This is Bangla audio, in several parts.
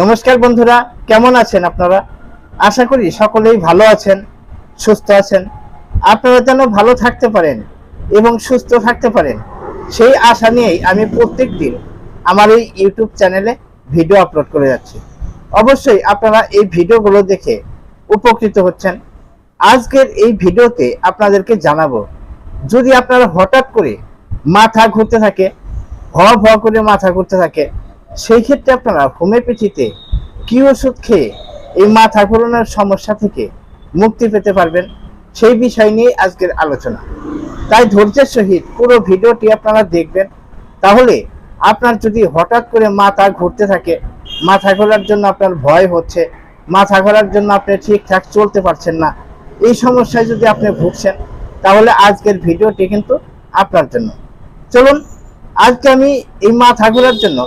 নমস্কার বন্ধুরা, কেমন আছেন আপনারা? আশা করি সকলেই ভালো আছেন, সুস্থ আছেন। আপনারা যেন ভালো থাকতে পারেন এবং সুস্থ থাকতে পারেন, সেই আশা নিয়েই আমি প্রত্যেক দিন আমার এই ইউটিউব চ্যানেলে ভিডিও আপলোড করে যাচ্ছি। অবশ্যই আপনারা এই ভিডিওগুলো দেখে উপকৃত হচ্ছেন। আজকের এই ভিডিওতে আপনাদেরকে জানাব, যদি আপনারা হঠাৎ করে মাথা ঘুরতে থাকে ভ ভ করে মাথা ঘুরতে থাকে সেই ক্ষেত্রে আপনারা হোমিওপ্যাথিতে কি ওষুধ খেয়ে এই মাথা ঘোরানোর সমস্যা থেকে মুক্তি পেতে পারবেন সেই বিষয় নিয়ে আজকের আলোচনা। তাই ধৈর্যের সহিত পুরো ভিডিওটি আপনারা দেখবেন। তাহলে আপনার যদি হঠাৎ করে মাথা ঘুরতে থাকে, মাথা ঘোরার জন্য আপনার ভয় হচ্ছে, মাথা ঘোরার জন্য আপনি ঠিকঠাক চলতে পারছেন না, এই সমস্যায় যদি আপনি ভুগছেন, তাহলে আজকের ভিডিওটি কিন্তু আপনার জন্য। চলুন, আজকে আমি এই মাথা ঘোরার জন্য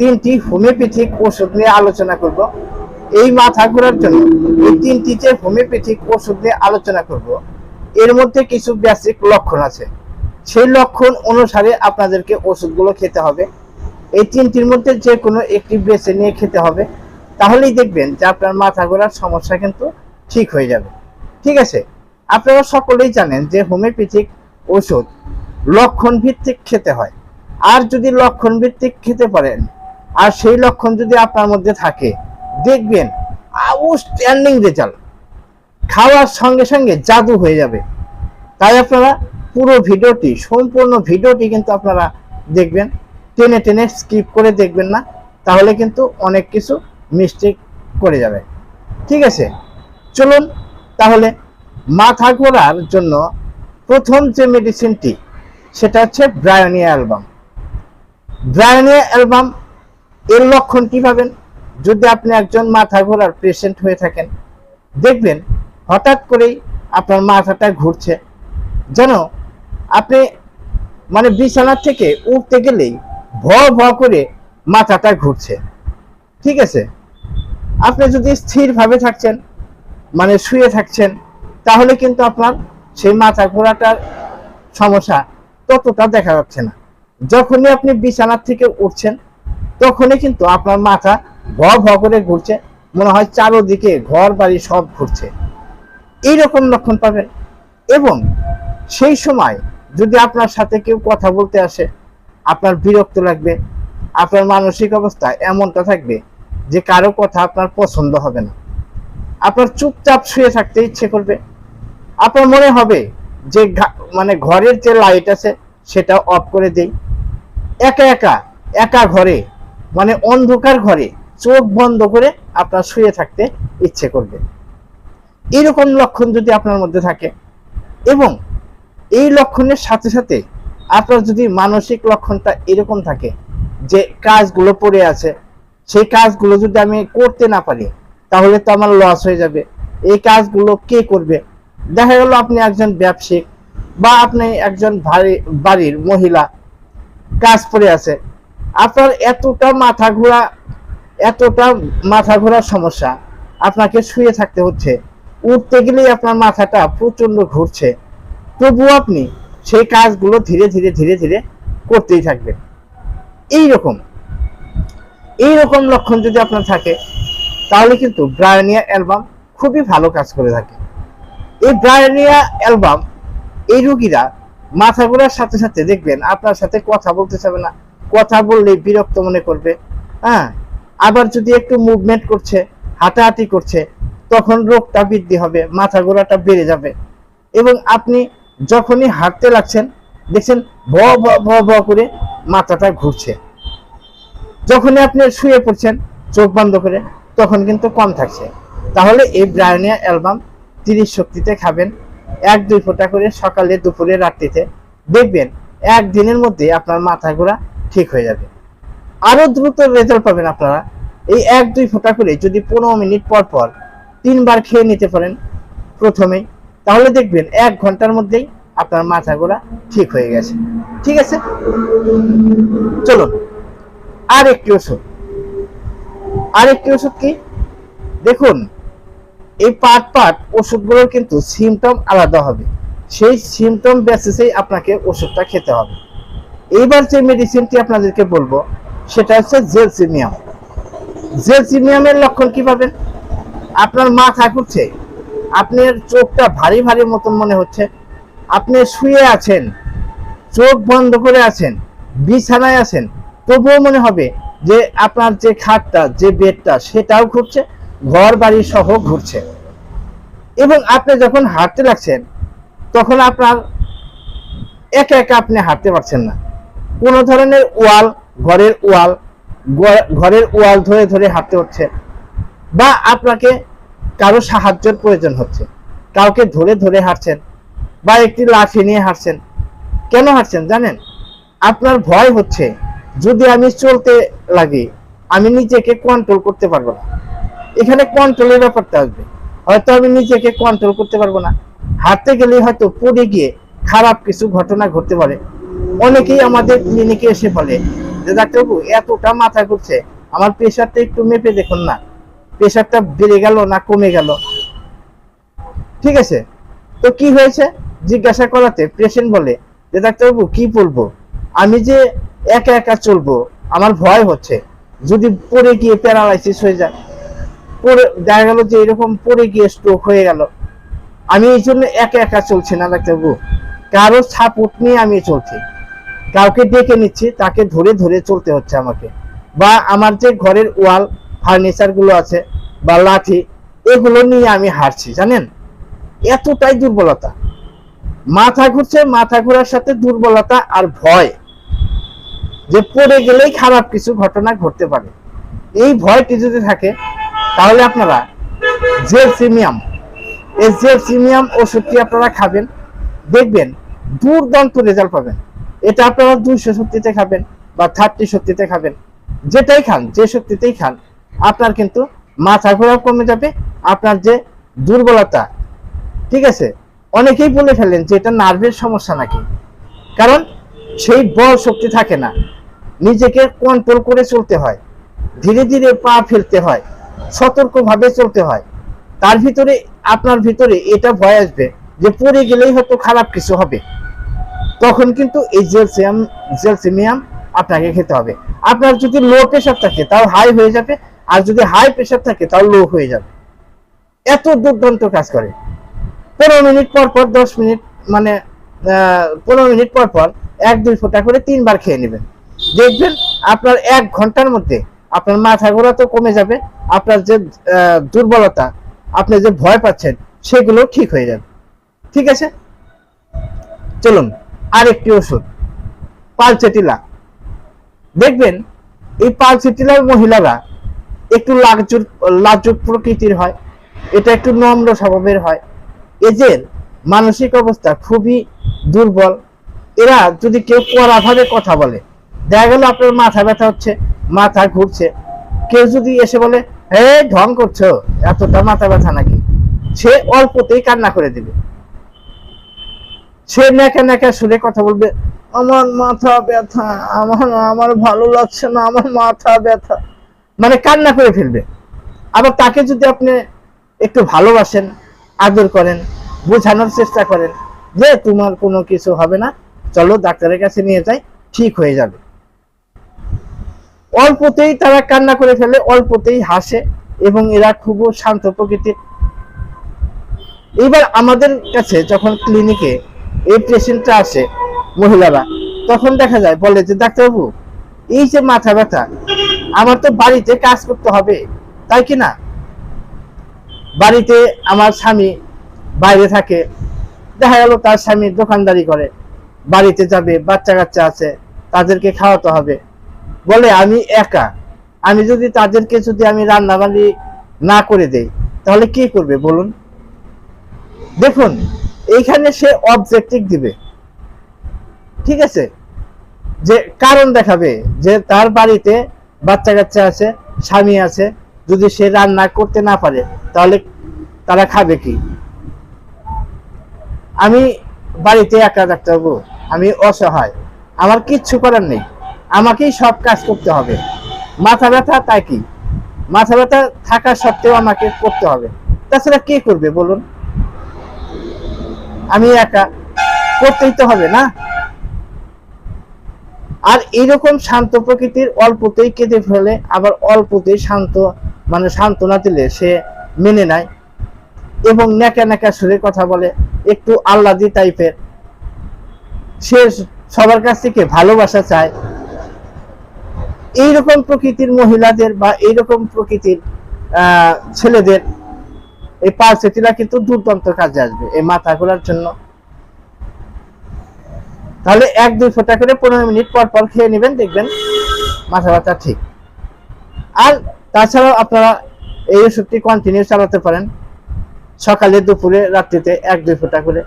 তিনটি হোমিওপ্যাথিক ওষুধ নিয়ে আলোচনা করব। এই মাথা ঘোরার জন্য এই তিনটি যে হোমিওপ্যাথিক ওষুধ নিয়ে আলোচনা করব, এর মধ্যে কিছু বেসিক লক্ষণ আছে। সেই লক্ষণ অনুসারে আপনাদেরকে ওষুধগুলো খেতে হবে। এই তিনটির মধ্যে যে কোনো একটি বেছে নিয়ে খেতে হবে। তাহলেই দেখবেন যে আপনার মাথা ঘোরার সমস্যা কিন্তু ঠিক হয়ে যাবে। ঠিক আছে? আপনারা সকলেই জানেন যে হোমিওপ্যাথিক ওষুধ লক্ষণ ভিত্তিক খেতে হয়। আর যদি লক্ষণ ভিত্তিক খেতে পারেন আর সেই লক্ষণ যদি আপনার মধ্যে থাকে, দেখবেন আউটস্ট্যান্ডিং রেজাল্ট খাওয়ার সঙ্গে সঙ্গে জাদু হয়ে যাবে। তাই আপনারা পুরো ভিডিওটি, সম্পূর্ণ ভিডিওটি কিন্তু আপনারা দেখবেন। টেনে টেনে স্কিপ করে দেখবেন না, তাহলে কিন্তু অনেক কিছু মিস্টেক করে যাবে। ঠিক আছে? চলুন তাহলে মাথা ঘোরার জন্য প্রথম যে মেডিসিনটি সেটা হচ্ছে ব্রায়োনিয়া অ্যালবাম ব্রায়োনিয়া অ্যালবাম এর লক্ষণ কি পাবেন যদি আপনি একজন মাথা ঘোরার পেশেন্ট হয়ে থাকেন, দেখবেন হঠাৎ করেই আপনার মাথাটা ঘুরছে। যেন আপনি মানে বিছানা থেকে উঠতে গেলেই ভ ভ করে মাথাটা ঘুরছে। ঠিক আছে? আপনি যদি স্থিরভাবে থাকছেন মানে শুয়ে থাকছেন, তাহলে কিন্তু আপনার সেই মাথা ঘোরাটার সমস্যা ততটা দেখা যাচ্ছে না। যখনই আপনি বিছানার থেকে উঠছেন তখনই কিন্তু আপনার মাথা ভ ভ করে ঘুরছে, মনে হয় চারোদিকে ঘর বাড়ি সব ঘুরছে। এইরকম লক্ষণ পাবেন। এবং সেই সময় যদি আপনার সাথে কেউ কথা বলতে আসে, আপনার বিরক্ত লাগবে, আপনার মানসিক অবস্থা এমনটা থাকবে যে কারও কথা আপনার পছন্দ হবে না। আপনার চুপচাপ শুয়ে থাকতে ইচ্ছে করবে। আপনার মনে হবে যে মানে ঘরের যে লাইট আছে, সেটা অফ করে দেই। একা একা একা ঘরে মানে অন্ধকার ঘরে, চোখ বন্ধ করে আপনার শুয়ে থাকতে ইচ্ছে করবে। এরকম লক্ষণ যদি আপনার মধ্যে থাকে, এবং এই লক্ষণের সাথে সাথে আপনার যদি মানসিক লক্ষণটা এরকম থাকে যে কাজগুলো পড়ে আছে, সেই কাজগুলো যদি আমি করতে না পারি, তাহলে তো আমার লস হয়ে যাবে। এই কাজগুলো কে করবে? দেখা গেল আপনি একজন ব্যবসায়িক বা আপনি একজন বাড়ির মহিলা, কাজ পড়ে আছে আপনার এতটা মাথা ঘোরা, এতটা মাথা ঘোরার সমস্যা। আপনাকে শুয়ে থাকতে হচ্ছে। উঠতে গেলেই আপনার মাথাটা প্রচণ্ড ঘুরছে। তবুও আপনি সেই কাজগুলো ধীরে ধীরে ধীরে ধীরে করতেই থাকবেন। এই রকম এই রকম লক্ষণ যদি আপনার থাকে, তাহলে কিন্তু ব্রায়নিয়া অ্যালবাম খুবই ভালো কাজ করে থাকে। এই ব্রায়নিয়া অ্যালবাম, এই রুগীরা মাথা ঘোরার সাথে সাথে দেখবেন আপনার সাথে কথা বলতে চাবে না। কথা বললেই বিরক্ত মনে করবে। হ্যাঁ আবার যদি একটু মুভমেন্ট করছে, হাঁটাহাঁটি করছে, তখন রোগটা বৃদ্ধি হবে, মাথা ঘোরাটা বেড়ে যাবে। এবং আপনি যখনই হাঁটতে লাগছেন, দেখছেন ভ ভ ভ করে মাথাটা ঘুরছে। যখনই আপনি শুয়ে পড়ছেন, চোখ বন্ধ করে, তখন কিন্তু কম থাকছে। তাহলে এই ব্রায়নিয়া অ্যালবাম তিরিশ শক্তিতে খাবেন। এক, দুই ফোঁটা করে সকালে, দুপুরে, রাত্রিতে দেখবেন, একদিনের মধ্যে আপনার মাথা ঘোরা ঠিক হয়ে যাবে। আরও দ্রুত রেজাল্ট পাবেন আপনারা। এই এক, দুই ফোঁটা করে যদি পনেরো মিনিট পর পর তিনবার খেয়ে নিতে পারেন প্রথমে, তাহলে দেখবেন এক ঘণ্টার মধ্যেই আপনার মাথা ঘোরা ঠিক হয়ে গেছে। ঠিক আছে? চলুন আর একটি ওষুধ। আর একটি ওষুধ কি? দেখুন, এই পার্ট পার্ট ওষুধগুলোর কিন্তু সিমটম আলাদা হবে। সেই সিমটম বেসিসেই আপনাকে ওষুধটা খেতে হবে। এইবার যে মেডিসিনটি আপনাদেরকে বলব, সেটা হচ্ছে জেলসিমিয়াম। জেলসিমিয়ামের লক্ষণ কি পাবেন? আপনার মাথা ঘুরছে, আপনার চোখটা ভারী ভারী মতন মনে হচ্ছে, আপনি শুয়ে আছেন, চোখ বন্ধ করে আছেন, বিছানায় আছেন, তবুও মনে হবে যে আপনার যে খাটটা, যে বেডটা, সেটাও ঘুরছে ঘর বাড়ি সহ ঘুরছে। এবং আপনি যখন হাঁটতে লাগছেন, তখন আপনার একা একা আপনি হাঁটতে পারছেন না। কোনো ধরনের ওয়াল, ঘরের ওয়াল ঘরের ওয়াল ধরে ধরে হাঁটতে হচ্ছে বা আপনাকে কারও সাহায্যের প্রয়োজন হচ্ছে। কাউকে ধরে ধরে হাঁটছেন বা একটি লাঠি নিয়ে হাঁটছেন। কেন হাঁটছেন জানেন? আপনার ভয় হচ্ছে, যদি আমি চলতে লাগি, আমি নিজেকে কন্ট্রোল করতে পারব না। এখানে কন্ট্রোলের ব্যাপারটা আসবে। হয়তো আমি নিজেকে কন্ট্রোল করতে পারব না। হাঁটতে গেলে হয়তো পড়ে গিয়ে খারাপ কিছু ঘটনা ঘটতে পারে। অনেকেই আমাদের ক্লিনিকে এসে বলে, যে ডাক্তারবাবু, এতটা মাথা ঘুরছে, আমার প্রেশারটা একটু মেপে দেখুন না। প্রেশারটা বেড়ে গেল না কমে গেল? ঠিক আছে? তো কি হয়েছে? জিজ্ঞাসা করাতে পেশেন্ট বলে, যে ডাক্তারবাবু, কি বলব? আমি যে একা একা চলবো, আমার ভয় হচ্ছে। যদি পড়ে গিয়ে প্যারালাইসিস হয়ে যায়, পড়ে, দেখা গেল যে এরকম পড়ে গিয়ে স্ট্রোক হয়ে গেল। আমি এই জন্য একা একা চলছি না ডাক্তারবাবু। কারও সাপোর্ট নিয়ে আমি চলছি। কাউকে ডেকে নিচ্ছি, তাকে ধরে ধরে চলতে হচ্ছে আমাকে। বা আমার যে ঘরের ওয়াল ফার্নিচারগুলো আছে বা লাঠি, এগুলো নিয়ে আমি হারছি জানেন? এতটাই দুর্বলতা। মাথা ঘুরছে, মাথা ঘোরার সাথে দুর্বলতা আর ভয়। যে পড়ে গেলেই খারাপ কিছু ঘটনা ঘটতে পারে। এই ভয়টি যদি থাকে, তাহলে আপনারা জেলসিমিয়াম, এই জেলসিমিয়াম ওষুধটি আপনারা খাবেন। দেখবেন দুর্দান্ত রেজাল্ট পাবেন। এটা আপনারা দুইশো শক্তিতে খাবেন বা থার্টি শক্তিতে খাবেন। যেটাই খান, যে শক্তিতেই খান, আপনার কিন্তু মাথা ঘোরা কমে যাবে, আপনার যে দুর্বলতা, ঠিক আছে? অনেকেই বলে ফেলেন যে এটা নার্ভের সমস্যা নাকি? কারণ সেই বল শক্তি থাকে না। নিজেকে কন্ট্রোল করে চলতে হয়। ধীরে ধীরে পা ফেলতে হয়। সতর্কভাবে চলতে হয়। তার ভিতরে, আপনার ভিতরে এটা ভয় আসবে। যে পড়ে গেলেই হয়তো খারাপ কিছু হবে। তখন কিন্তু এই জেলসিয়াম, জেলসিমিয়াম আপনাকে খেতে হবে। আপনার যদি লো প্রেশার থাকে, তাও হাই হয়ে যাবে, আর যদি হাই প্রেশার থাকে, তাও লো হয়ে যাবে। এত দুর্দান্ত কাজ করে। পনেরো মিনিট পর পর, দশ মিনিট মানে পনেরো মিনিট পর পর এক, দুই ফোঁটা করে তিনবার খেয়ে নেবেন। দেখবেন আপনার এক ঘণ্টার মধ্যে আপনার মাথা ঘোরা তো কমে যাবে, আপনার যে দুর্বলতা, আপনি যে ভয় পাচ্ছেন, সেগুলো ঠিক হয়ে যাবে। ঠিক আছে? চলুন, আরেকটি ওষুধ পালচেটিলা দেখবেন, এই পালচেটিলার মহিলারা একটু লাজুক লাজুক প্রকৃতির হয়, এটা একটু নম্র স্বভাবের হয়। এদের মানসিক অবস্থা খুবই দুর্বল। এরা যদি কেউ কড়াভাবে কথা বলে, দেখা গেল আপনার মাথা ব্যথা হচ্ছে, মাথা ঘুরছে। কেউ যদি এসে বলে হে ঢং করছ, এতটা মাথা ব্যথা নাকি? সে অল্পতেই কান্না করে দিবে। সে নেকা নেকা সুরে কথা বলবে, আমার মাথা ব্যথা, আমার আমার ভালো লাগছে না, আমার মাথা ব্যথা। মানে কান্না করে ফেলবে। আবার তাকে যদি আপনি একটু ভালোবাসেন, আদর করেন, বোঝানোর চেষ্টা করেন যে তোমার কোনো কিছু হবে না, চলো ডাক্তারের কাছে নিয়ে যাই, ঠিক হয়ে যাবে। অল্পতেই তারা কান্না করে ফেলে, অল্পতেই হাসে এবং এরা খুব শান্ত প্রকৃতির। এবার আমাদের কাছে যখন ক্লিনিকে এই পেশেন্টটা আসে মহিলারা, তখন দেখা যায়, বলে যে, ডাক্তারবাবু, এই যে মাথা ব্যথা, আমার তো বাড়িতে কাজ করতে হবে, তাই কি না? বাড়িতে আমার স্বামী বাইরে থাকে, দেখা গেল তার স্বামী দোকানদারি করে, বাড়িতে যাবে বাচ্চা কাচ্চা আছে, তাদেরকে খাওয়াতে হবে। বলে, আমি একা, আমি যদি তাদেরকে যদি আমি রান্না বান্নি না করে দেই, তাহলে কি করবে বলুন? দেখুন এইখানে সে অবজেক্টিভ দিবে। ঠিক আছে? যে কারণ দেখাবে যে তার বাড়িতে বাচ্চা কাচ্চা আছে, স্বামী আছে, যদি সে রান্না করতে না পারে, তাহলে তারা খাবে কি? আমি বাড়িতে একা ডাক্তারবাবু আমি অসহায়, আমার কিচ্ছু করার নেই, আমাকেই সব কাজ করতে হবে। মাথা ব্যথা তাই কি? মাথা ব্যথা থাকা সত্ত্বেও আমাকে করতে হবে। তাছাড়া কে করবে বলুন? আমি একা। করতেই তো হবে না। আর এইরকম শান্ত প্রকৃতির অল্পতেই কেঁদে ফেলে, আবার অল্পতেই শান্ত মানে সান্ত্বনা দিলে সে মেনে নেয় এবং ন্যাকা ন্যাকা সুরে কথা বলে, একটু আহ্লাদি টাইপের। সে সবার কাছ থেকে ভালোবাসা চায়। এইরকম প্রকৃতির মহিলাদের বা এইরকম প্রকৃতির ছেলেদের এই পালসেটিরা কিন্তু দুর্দান্ত কাজে আসবে এই মাথা ঘোরার জন্য। তাহলে এক, দুই ফোঁটা করে পনেরো মিনিট পর পর খেয়ে নেবেন, দেখবেন মাথা ব্যথা ঠিক। আর তাছাড়াও আপনারা এই ওষুধটি কন্টিনিউ চালাতে পারেন। সকালে, দুপুরে, রাত্রিতে এক, দুই ফোঁটা করে।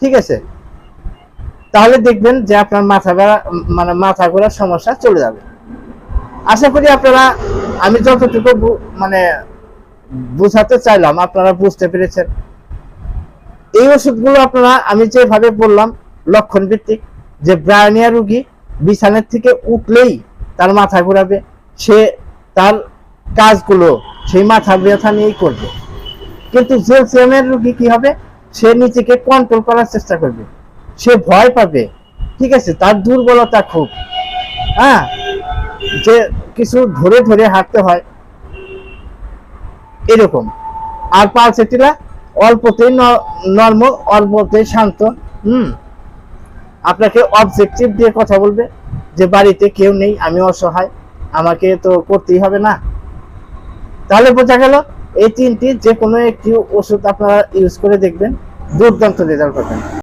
ঠিক আছে? তাহলে দেখবেন যে আপনার মাথা মানে মাথা ঘোরার সমস্যা চলে যাবে। আশা করি আপনারা, আমি যতটুকু মানে বুঝাতে চাইলাম, আপনারা বুঝতে পেরেছেন। এই ওষুধগুলো আপনারা, আমি যেভাবে বললাম লক্ষণ ভিত্তিক যে ব্রায়নিয়া রোগী বিছানার থেকে উঠলেই তার মাথা ঘুরাবে, সে তার কাজগুলো সেই মাথা ব্যথা নিয়েই করবে। কিন্তু জেলসিয়ামের রুগী কি হবে? সে নিজেকে কন্ট্রোল করার চেষ্টা করবে। সে ভয় পাবে। ঠিক আছে, তার দুর্বলতা খুব। হ্যাঁ যে কিছু ধরে ধরে হাঁটতে হয় এরকম। আর পালসেটিলা অল্পতেই নর্ম, অল্পতেই শান্ত, হুম? আপনাকে অবজেক্টিভ দিয়ে কথা বলবে যে বাড়িতে কেউ নেই, আমি অসহায়, আমাকে তো করতেই হবে না। তাহলে বোঝা গেল এই তিনটি যে কোনো একটি ওষুধ আপনারা ইউজ করে দেখবেন, দুর্দান্ত রেজাল্ট পাবেন।